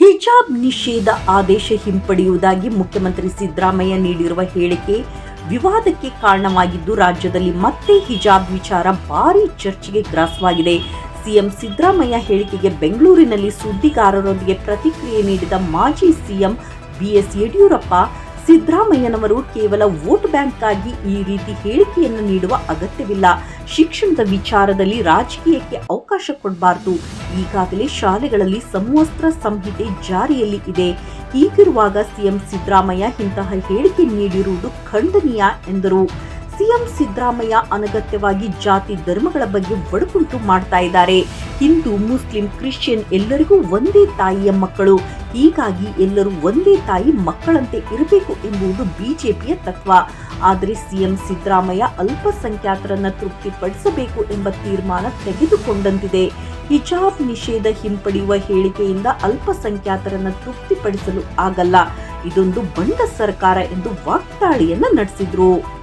ಹಿಜಾಬ್ ನಿಷೇಧ ಆದೇಶ ಹಿಂಪಡೆಯುವುದಾಗಿ ಮುಖ್ಯಮಂತ್ರಿ ಸಿದ್ದರಾಮಯ್ಯ ನೀಡಿರುವ ಹೇಳಿಕೆ ವಿವಾದಕ್ಕೆ ಕಾರಣವಾಗಿದ್ದು, ರಾಜ್ಯದಲ್ಲಿ ಮತ್ತೆ ಹಿಜಾಬ್ ವಿಚಾರ ಭಾರೀ ಚರ್ಚೆಗೆ ಗ್ರಾಸವಾಗಿದೆ. ಸಿಎಂ ಸಿದ್ದರಾಮಯ್ಯ ಹೇಳಿಕೆಗೆ ಬೆಂಗಳೂರಿನಲ್ಲಿ ಸುದ್ದಿಗಾರರೊಂದಿಗೆ ಪ್ರತಿಕ್ರಿಯೆ ನೀಡಿದ ಮಾಜಿ ಸಿಎಂ ಬಿಎಸ್ ಯಡಿಯೂರಪ್ಪ, ಸಿದ್ದರಾಮಯ್ಯನವರು ಕೇವಲ ವೋಟ್ ಬ್ಯಾಂಕ್ಗಾಗಿ ಈ ರೀತಿ ಹೇಳಿಕೆಯನ್ನು ನೀಡುವ ಅಗತ್ಯವಿಲ್ಲ. ಶಿಕ್ಷಣದ ವಿಚಾರದಲ್ಲಿ ರಾಜಕೀಯಕ್ಕೆ ಅವಕಾಶ ಕೊಡಬಾರದು. ಈಗಾಗಲೇ ಶಾಲೆಗಳಲ್ಲಿ ಸಮವಸ್ತ್ರ ಸಂಹಿತೆ ಜಾರಿಯಲ್ಲಿ ಇದೆ. ಹೀಗಿರುವಾಗ ಸಿಎಂ ಸಿದ್ದರಾಮಯ್ಯ ಇಂತಹ ಹೇಳಿಕೆ ನೀಡಿರುವುದು ಖಂಡನೀಯ ಎಂದರು. ಸಿಎಂ ಸಿದ್ದರಾಮಯ್ಯ ಅನಗತ್ಯವಾಗಿ ಜಾತಿ ಧರ್ಮಗಳ ಬಗ್ಗೆ ಒಡಕುಂಟು ಮಾಡ್ತಾ ಇದ್ದಾರೆ. ಹಿಂದೂ, ಮುಸ್ಲಿಂ, ಕ್ರಿಶ್ಚಿಯನ್ ಎಲ್ಲರಿಗೂ ಒಂದೇ ತಾಯಿಯ ಮಕ್ಕಳು. ಹೀಗಾಗಿ ಎಲ್ಲರೂ ಒಂದೇ ತಾಯಿ ಮಕ್ಕಳಂತೆ ಇರಬೇಕು ಎಂಬುದು ಬಿಜೆಪಿಯ ತತ್ವ. ಆದರೆ ಸಿಎಂ ಸಿದ್ದರಾಮಯ್ಯ ಅಲ್ಪಸಂಖ್ಯಾತರನ್ನ ತೃಪ್ತಿಪಡಿಸಬೇಕು ಎಂಬ ತೀರ್ಮಾನ ತೆಗೆದುಕೊಂಡಂತಿದೆ. ಹಿಜಾಬ್ ನಿಷೇಧ ಹಿಂಪಡೆಯುವ ಹೇಳಿಕೆಯಿಂದ ಅಲ್ಪಸಂಖ್ಯಾತರನ್ನ ತೃಪ್ತಿಪಡಿಸಲು ಆಗಲ್ಲ. ಇದೊಂದು ಬಂಡ ಸರ್ಕಾರ ಎಂದು ವಾಗ್ದಾಳಿಯನ್ನ ನಡೆಸಿದ್ರು.